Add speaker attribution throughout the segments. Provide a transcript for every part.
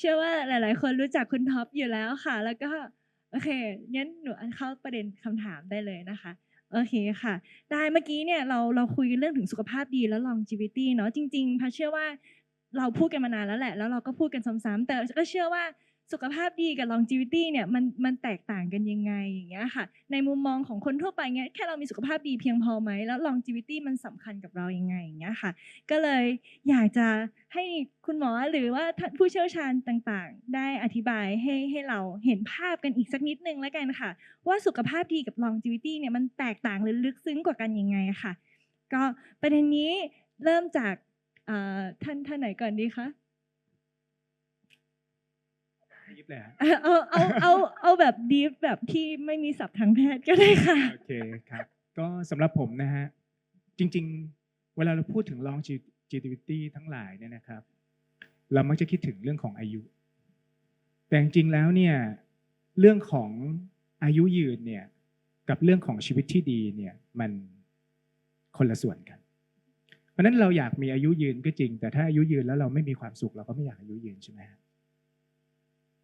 Speaker 1: เชื่อว่าหลาย ๆ คนรู้จักคุณท็อปอยู่แล้วค่ะ แล้วก็โอเคงั้นหนูเข้าประเด็นคำถามได้เลยนะคะโอเคค่ะ ได้เมื่อกี้เนี่ยเราเราคุยกันเรื่องถึงสุขภาพดีและ longevity เนาะจริงๆพัชเชื่อว่าเราพูดกันมานานแล้วแหละ แล้วเราก็พูดกันซ้ำๆแต่ก็เชื่อว่าสุขภาพดีกับ longevity เนี่ยมันมันแตกต่างกันยังไง งี้ยค่ะ ในมุมมองของคนทั่วไปเงี้ยแค่เรามีสุขภาพดีเพียงพอไหมแล้ว longevity มันสำคัญกับเรายังไงอย่างเงี้ยค่ะ ก็เลยอยากจะให้คุณหมอหรือว่าผู้เชี่ยวชาญต่างๆ ได้อธิบายให้ให้เราเห็นภาพกันอีกสักนิดนึงแล้วกันค่ะ ว่าสุขภาพดีกับ longevity เนี่ยมันแตกต่างหรือลึกซึ้งกว่ากันยังไงค่ะ ก็ประเด็นนี้เริ่มจากท่านท่านไหนก่อนดีคะ
Speaker 2: เลยฮะ
Speaker 1: เอาเอาเอาเอาแบบดีฟแบบที่ไม่มีศัพท์ทางแพทย์ก็ได้ค่ะ
Speaker 2: โอเคครับ ก็สำหรับผมนะฮะ จริงๆ เวลาเราพูดถึง longevity ทั้งหลายเนี่ยนะครับ เรามักจะคิดถึงเรื่องของอายุ แต่จริงๆแล้วเนี่ย เรื่องของอายุยืนเนี่ย กับเรื่องของชีวิตที่ดีเนี่ย มันคนละส่วนกัน เพราะฉะนั้นเราอยากมีอายุยืนก็จริง แต่ถ้าอายุยืนแล้วเราไม่มีความสุขเราก็ไม่อยากอายุยืนใช่ไหมฮะ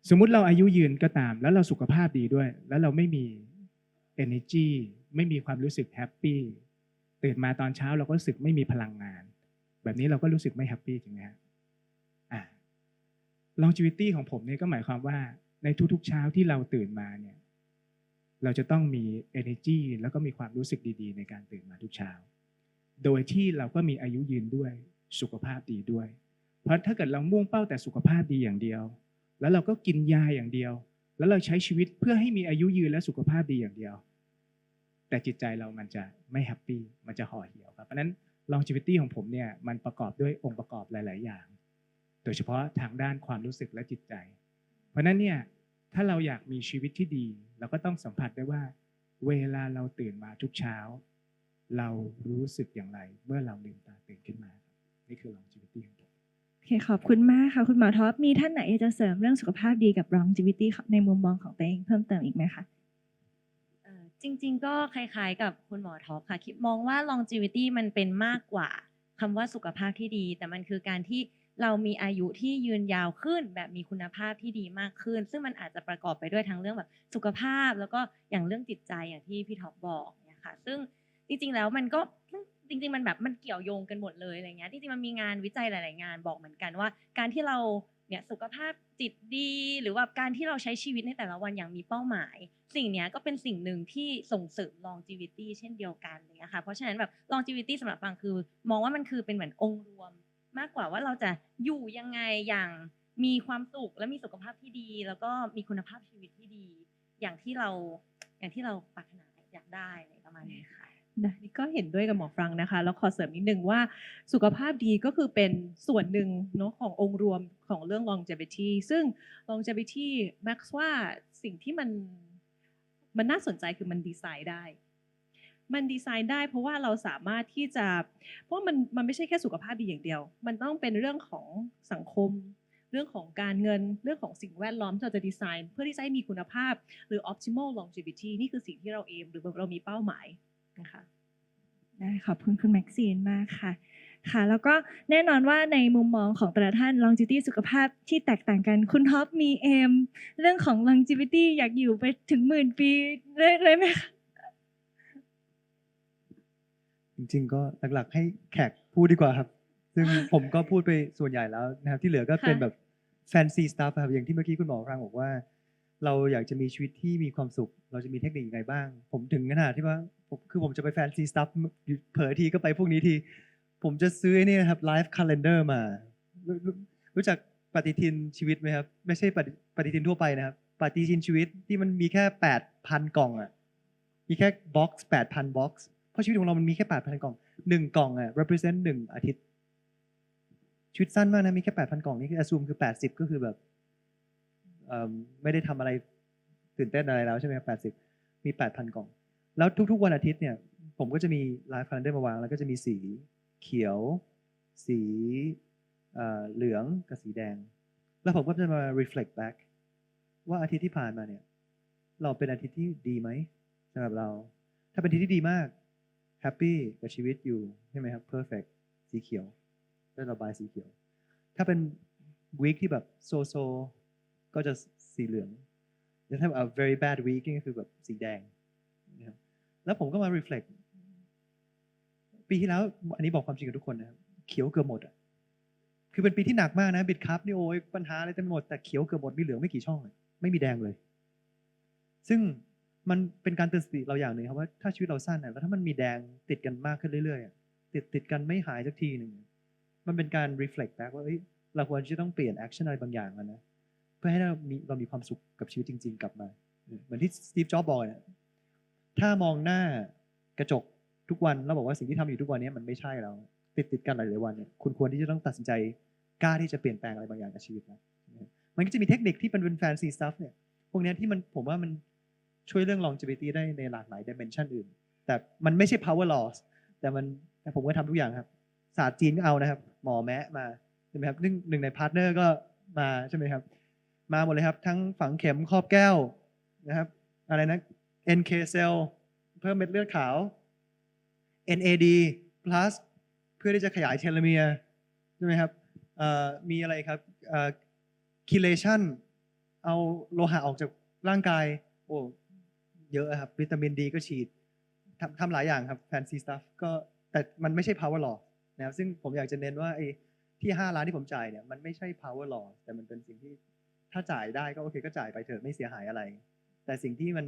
Speaker 2: สมมุติเราอายุยืนก็ตาม แล้วเราสุขภาพดีด้วย แล้วเราไม่มี energy ไม่มีความรู้สึกแฮปปี้ตื่นมาตอนเช้าเราก็รู้สึกไม่มีพลังงาน แบบนี้เราก็รู้สึกไม่แฮปปี้จริงไหมฮะอ่า longevity ของผมเนี่ยก็หมายความว่าในทุกๆเช้าที่เราตื่นมาเนี่ย เราจะต้องมี energy แล้วก็มีความรู้สึกดีๆ ในการตื่นมาทุกเช้า โดยที่เราก็มีอายุยืนด้วยสุขภาพดีด้วย เพราะถ้าเกิดเรามุ่งเป้าแต่สุขภาพดีอย่างเดียว แล้วเราก็กินยาอย่างเดียว แล้วเราใช้ชีวิตเพื่อให้มีอายุยืนและสุขภาพดีอย่างเดียว แต่จิตใจเรามันจะไม่แฮปปี้มันจะห่อเหี่ยวครับเพราะนั้น longevity ของผมเนี่ยมันประกอบด้วยองค์ประกอบหลาย ๆ อย่าง โดยเฉพาะทางด้านความรู้สึกและจิตใจ เพราะฉะนั้นเนี่ยถ้าเราอยากมีชีวิตที่ดี เราก็ต้องสัมผัสได้ว่า เวลาเราตื่นมาทุกเช้า เรารู้สึกอย่างไร เมื่อเราลืมตาตื่นขึ้นมาครับนี่คือ longevity ของผม
Speaker 1: เคขอบคุณมากค่ะ คุณหมอท็อปมีท่านไหนจะเสริมเรื่องสุขภาพดีกับ longevity ในมุมมองของตัวเองเพิ่มเติมอีกไหมคะ
Speaker 3: จริง ๆ ก็คล้าย ๆ กับคุณหมอท็อปค่ะคิดมองว่า longevity มันเป็นมากกว่าคำว่าสุขภาพที่ดี แต่มันคือการที่เรามีอายุที่ยืนยาวขึ้น แบบมีคุณภาพที่ดีมากขึ้น ซึ่งมันอาจจะประกอบไปด้วยทั้งเรื่องแบบสุขภาพ แล้วก็อย่างเรื่องจิตใจอย่างที่พี่ท็อปบอกเนี่ยค่ะ ซึ่งจริงๆแล้วมันก็ จริง ๆ มันแบบมันเกี่ยวโยงกันหมดเลยอะไรเงี้ยจริงๆมันมีงานวิจัยหลาย ๆ งานบอกเหมือนกันว่า การที่เราเนี่ยสุขภาพจิตดี หรือว่าการที่เราใช้ชีวิตในแต่ละวันอย่างมีเป้าหมาย สิ่งเนี้ยก็เป็นสิ่งหนึ่งที่ส่งเสริม longevity เช่นเดียวกันเลยนะคะเพราะฉะนั้นแบบ longevity สำหรับฟังคือ มองว่ามันคือเป็นเหมือนองค์รวม มากกว่าว่าเราจะอยู่ยังไงอย่างมีความสุขและมีสุขภาพที่ดี แล้วก็มีคุณภาพชีวิตที่ดี อย่างที่เราอย่างที่เราปรารถนาอยากได้อะไรประมาณนี้ค่ะ
Speaker 4: นะนี่ก็เห็นด้วยกับหมอฟรังนะคะ แล้วขอเสริมนิดนึงว่าสุขภาพดีก็คือเป็นส่วนหนึ่งเนาะขององค์รวมของเรื่อง longevity ซึ่ง longevity max ว่าสิ่งที่มันมันน่าสนใจคือมันดีไซน์ได้ มันดีไซน์ได้เพราะว่าเราสามารถที่จะ เพราะมันมันไม่ใช่แค่สุขภาพดีอย่างเดียว มันต้องเป็นเรื่องของสังคม เรื่องของการเงินเรื่องของสิ่งแวดล้อมที่เราจะดีไซน์ เพื่อที่จะให้มีคุณภาพหรือ optimal longevity นี่คือสิ่งที่เราเอมหรือเรามีเป้าหมาย นะคะ
Speaker 1: ได้ขอบคุณคุณแม็กซีนมากค่ะค่ะ แล้วก็แน่นอนว่าในมุมมองของแต่ละท่าน longevity สุขภาพที่แตกต่างกัน คุณท็อปมีเอมเรื่องของ longevity อยากอยู่ไปถึงหมื่นปีเลยเลยไหมคะ
Speaker 5: จริงๆก็หลักๆให้แขกพูดดีกว่าครับ ซึ่งผมก็พูดไปส่วนใหญ่แล้วนะครับ ที่เหลือก็เป็นแบบแฟนซีสตัฟครับอย่างที่เมื่อกี้คุณหมอฟรังบอกว่า เราอยากจะมีชีวิตที่มีความสุข เราจะมีเทคนิคยังไงบ้าง ผมถึงขนาดที่ว่าผมคือผมจะไปแฟนซีสตัฟเผลอทีก็ไปพวกนี้ที ผมจะซื้อไอ้นี่นะครับไลฟ์คัลเลนเดอร์มารู้รู้รู้จักปฏิทินชีวิตไหมครับ ไม่ใช่ปฏิทินทั่วไปนะครับ ปฏิทินชีวิตที่มันมีแค่แปดพันกล่องอะมีแค่บ็อกซ์แปดพันบ็อกซ์เพราะชีวิตของเรามันมีแค่แปดพันกล่องหนึ่งกล่องอะ represent หนึ่งอาทิตย์ชีวิตสั้นมากนะมีแค่แปดพันกล่องนี่คือ assume คือแปดสิบก็คือแบบ ไม่ได้ทำอะไรตื่นเต้นอะไรแล้วใช่ไหมครับแปดสิบมีแปดพันกล่อง แล้วทุกๆวันอาทิตย์เนี่ย ผมก็จะมีไลฟ์คัลเลนเดอร์มาวาง แล้วก็จะมีสีเขียว สีเอ่อเหลืองกับสีแดง แล้วผมก็จะมา reflect back ว่าอาทิตย์ที่ผ่านมาเนี่ย เราเป็นอาทิตย์ที่ดีไหมสำหรับเรา ถ้าเป็นอาทิตย์ที่ดีมาก happy กับชีวิตอยู่ใช่ไหมครับ perfect สีเขียวได้ระบายสีเขียว ถ้าเป็นวีคที่แบบโซโซ ก็จะสีเหลืองแต่ถ้าแบบ very bad week ก็คือแบบสีแดงนะครับแล้วผมก็มา reflect ปีที่แล้ว อันนี้บอกความจริงกับทุกคนนะครับเขียวเกือบหมดอะคือเป็นปีที่หนักมากนะบิดครับนี่โอ้ยปัญหาอะไรเต็มหมดแต่เขียวเกือบหมดมีเหลืองไม่กี่ช่องเลยไม่มีแดงเลย ซึ่งมันเป็นการเตือนสติเราอย่างหนึ่งครับว่าถ้าชีวิตเราสั้นอะแล้วถ้ามันมีแดงติดกันมากขึ้นเรื่อยๆติดติดกันไม่หายสักทีหนึ่งมันเป็นการ reflect back ว่าเอ้ยเราควรจะต้องเปลี่ยน action อะไรบางอย่างแล้วนะ พื่อให้เรามีเรามีความสุขกับชีวิตจริง ๆ กลับมา เหมือนที่สตีฟจ็อบบอกเนี่ยถ้ามองหน้ากระจกทุกวันแล้วบอกว่าสิ่งที่ทำอยู่ทุกวันนี้มันไม่ใช่แล้วติดติดกันหลายๆวันเนี่ยคุณควรที่จะต้องตัดสินใจกล้าที่จะเปลี่ยนแปลงอะไรบางอย่างกับชีวิตนะมันก็จะมีเทคนิคที่เป็นเป็น fancy stuff เนี่ยพวกนี้ที่มันผมว่ามันช่วยเรื่อง longevity ได้ในหลากหลาย dimension อื่น แต่มันไม่ใช่ power loss แต่มันแต่ผมก็ทำทุกอย่างครับ ศาสตร์จีนก็เอานะครับ หมอแมะมาใช่ไหมครับหนึ่งหนึ่งในพาร์ทเนอร์ก็มาใช่ไหมครับ มาหมดเลยครับ ทั้งฝังเข็มครอบแก้วนะครับ อะไรนะ NK cell เพิ่มเม็ดเลือดขาว NAD plus เพื่อที่จะขยายเทโลเมียร์ใช่ไหมครับมีอะไรครับเอ่อ chelation เอาโลหะออกจากร่างกาย โอ้เยอะครับ วิตามินดีก็ฉีดทำทำหลายอย่างครับ fancy stuff ก็แต่มันไม่ใช่ power law นะครับซึ่งผมอยากจะเน้นว่าไอ้ที่ 5 ล้านที่ผมจ่ายเนี่ยมันไม่ใช่ power law แต่มันเป็นสิ่งที่ ถ้าจ่ายได้ก็โอเคก็จ่ายไปเถอะไม่เสียหายอะไร แต่สิ่งที่มัน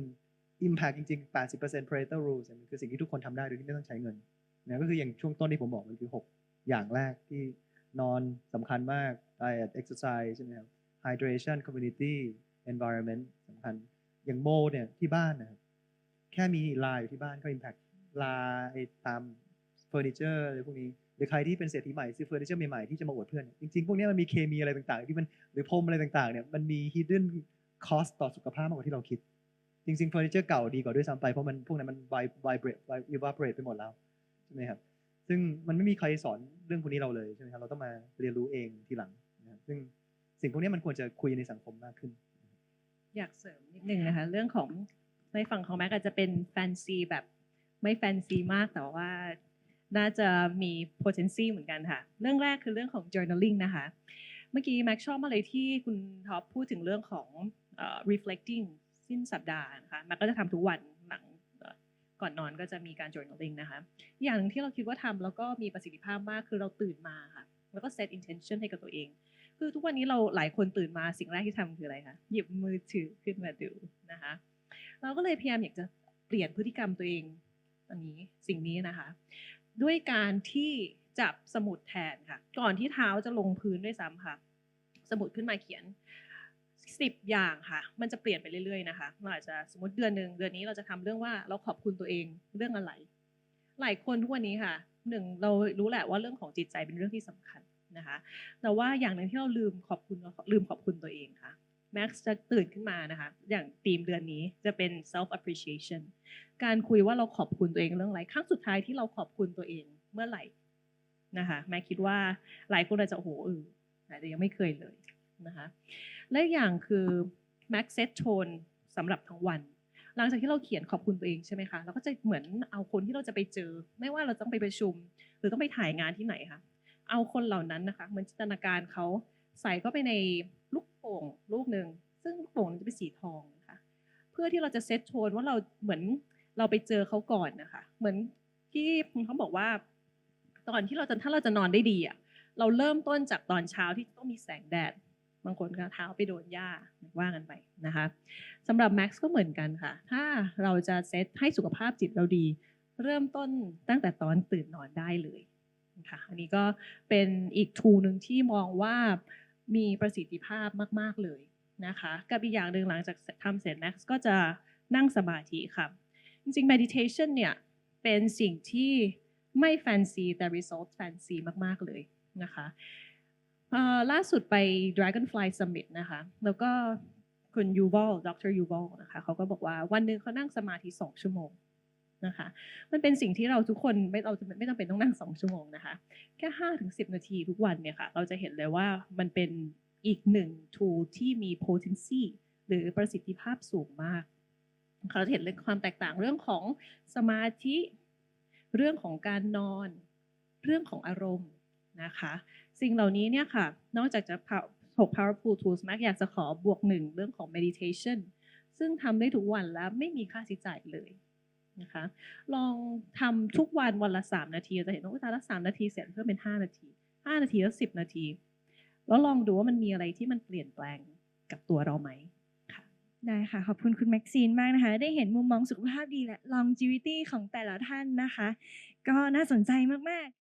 Speaker 5: impact จริง ๆ 80% Pareto rules มันคือสิ่งที่ทุกคนทำได้โดยที่ไม่ต้องใช้เงินนะก็คืออย่างช่วงต้นที่ผมบอกมันคือ 6 อย่างแรกที่นอนสำคัญมาก diet exercise ใช่ไหมครับ hydration community environment สำคัญ อย่างโมเนี่ยที่บ้านนะครับแค่มีลายอยู่ที่บ้านก็ impact ลาไอ้ตามเฟอร์นิเจอร์อะไรพวกนี้ หรือใครที่เป็นเศรษฐีใหม่ซื้อเฟอร์นิเจอร์ใหม่ๆที่จะมาอวดเพื่อน จริงๆ พวกนี้มันมีเคมีอะไรต่างๆ ที่มันหรือพรมอะไรต่างๆเนี่ยมันมี hidden cost ต่อสุขภาพมากกว่าที่เราคิด จริงๆเฟอร์นิเจอร์เก่าดีกว่าด้วยซ้ำไป เพราะมันพวกนั้นมัน vibrate evaporate ไปหมดแล้วใช่ไหมครับซึ่งมันไม่มีใครสอนเรื่องพวกนี้เราเลยใช่ไหมครับเราต้องมาเรียนรู้เองทีหลังนะซึ่งสิ่งพวกนี้มันควรจะคุยในสังคมมากขึ้น
Speaker 4: อยากเสริมนิดนึงนะคะเรื่องของในฝั่งของแม็กอาจจะเป็นแฟนซีแบบไม่แฟนซีมากแต่ว่า น่าจะมี potency เหมือนกันค่ะ เรื่องแรกคือเรื่องของ journaling นะคะ เมื่อกี้แม็กชอบมากเลยที่คุณท็อปพูดถึงเรื่องของ reflecting สิ้นสัปดาห์นะคะแม็กก็จะทำทุกวันหลังก่อนนอนก็จะมีการ journaling นะคะ อย่างหนึ่งที่เราคิดว่าทำแล้วก็มีประสิทธิภาพมากคือเราตื่นมาค่ะ แล้วก็ set intention ให้กับตัวเอง คือทุกวันนี้เราหลายคนตื่นมาสิ่งแรกที่ทำคืออะไรคะ หยิบมือถือขึ้นมาดูนะคะ เราก็เลยพยายามอยากจะเปลี่ยนพฤติกรรมตัวเองอันนี้สิ่งนี้นะคะ ด้วยการที่จับสมุดแทนค่ะ ก่อนที่เท้าจะลงพื้นด้วยซ้ำค่ะ สมุดขึ้นมาเขียนสิบอย่างค่ะ มันจะเปลี่ยนไปเรื่อยๆนะคะเราอาจจะสมมติเดือนหนึ่งเดือนนี้เราจะทำเรื่องว่าเราขอบคุณตัวเองเรื่องอะไร หลายคนทุกวันนี้ค่ะหนึ่งเรารู้แหละว่าเรื่องของจิตใจเป็นเรื่องที่สำคัญนะคะ แต่ว่าอย่างหนึ่งที่เราลืมขอบคุณลืมขอบคุณตัวเองค่ะ แม็กซ์จะตื่นขึ้นมานะคะ อย่างธีมเดือนนี้จะเป็น self appreciation การคุยว่าเราขอบคุณตัวเองเรื่องอะไรครั้งสุดท้ายที่เราขอบคุณตัวเองเมื่อไหร่นะคะแม่คิดว่าหลายคนอาจจะโอ้โหเอออาจจะยังไม่เคยเลยนะคะและอย่างคือ Max set tone สำหรับทั้งวัน หลังจากที่เราเขียนขอบคุณตัวเองใช่ไหมคะเราก็จะเหมือนเอาคนที่เราจะไปเจอ ไม่ว่าเราต้องไปประชุม หรือต้องไปถ่ายงานที่ไหนคะเอาคนเหล่านั้นนะคะเหมือนจินตนาการเขา ใส่เข้าไปในลูกโป่งลูกหนึ่งซึ่งลูกโป่งนั้นจะเป็นสีทองนะคะเพื่อที่เราจะเซตโทนว่าเราเหมือนเราไปเจอเขาก่อนนะคะ เหมือนที่เขาบอกว่า ตอนที่เราจะถ้าเราจะนอนได้ดีอะเราเริ่มต้นจากตอนเช้าที่ต้องมีแสงแดดบางคนก็เท้าไปโดนหญ้าว่ากันไปนะคะสำหรับแม็กซ์ก็เหมือนกันค่ะ ถ้าเราจะเซตให้สุขภาพจิตเราดี เริ่มต้นตั้งแต่ตอนตื่นนอนได้เลยนะคะอันนี้ก็เป็นอีกทูหนึ่งที่มองว่า มีประสิทธิภาพมาก ๆ เลยนะคะกับอีกอย่างหนึ่งหลังจากทำเสร็จ Max ก็จะนั่งสมาธิค่ะ จริงๆ meditation เนี่ย เป็นสิ่งที่ไม่แฟนซีแต่ result แฟนซีมาก ๆ เลยนะคะล่าสุดไป Dragonfly Summit นะคะ แล้วก็คุณยูวอลดรยูวอลนะคะเขาก็บอกว่าวันหนึ่งเขานั่งสมาธิสองชั่วโมง นะคะ มันเป็นสิ่งที่เราทุกคนไม่เราจะไม่จำเป็นต้องนั่งสองชั่วโมงนะคะ แค่ห้าถึงสิบนาทีทุกวันเนี่ยค่ะ เราจะเห็นเลยว่ามันเป็นอีกหนึ่ง tool ที่มี potency หรือประสิทธิภาพสูงมาก เราจะเห็นเรื่องความแตกต่างเรื่องของสมาธิ เรื่องของการนอน เรื่องของอารมณ์นะคะ สิ่งเหล่านี้เนี่ยค่ะ นอกจากจะ6 powerful tools แม็กอยากจะขอบวกหนึ่งเรื่องของ meditation ซึ่งทำได้ทุกวันแล้วไม่มีค่าใช้จ่ายเลย นะคะ ลองทำทุกวันวันละ 3 นาที จะเห็นว่าตาละ3นาทีเสร็จเพิ่มเป็น 5 นาที 5 นาทีแล้ว 10 นาที แล้วลองดูว่ามันมีอะไรที่มันเปลี่ยนแปลงกับตัวเราไหมค่ะ
Speaker 1: ได้ค่ะ ขอบคุณคุณแม็กซีนมากนะคะ ได้เห็นมุมมองสุขภาพดีและ longevity ของแต่ละท่านนะคะ ก็น่าสนใจมาก ๆ